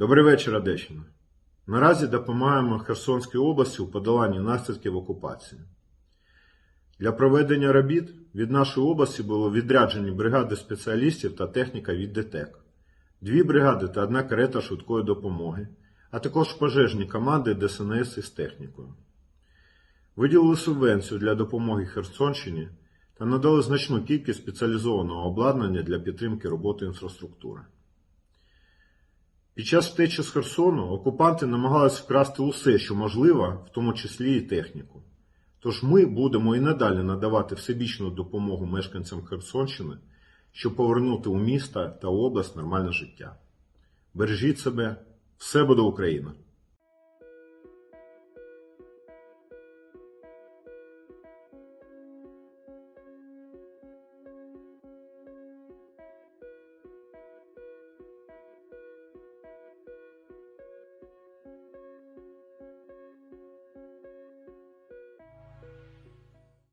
Добрий вечір, Одещина. Наразі допомагаємо Херсонській області у подоланні наслідків окупації. Для проведення робіт від нашої області було відряджені бригади спеціалістів та техніка від ДТЕК, дві бригади та одна карета швидкої допомоги, а також пожежні команди ДСНС із технікою. Виділили субвенцію для допомоги Херсонщині та надали значну кількість спеціалізованого обладнання для підтримки роботи інфраструктури. Під час втечі з Херсону окупанти намагалися вкрасти усе, що можливо, в тому числі і техніку. Тож ми будемо і надалі надавати всебічну допомогу мешканцям Херсонщини, щоб повернути у міста та область нормальне життя. Бережіть себе, все буде Україна!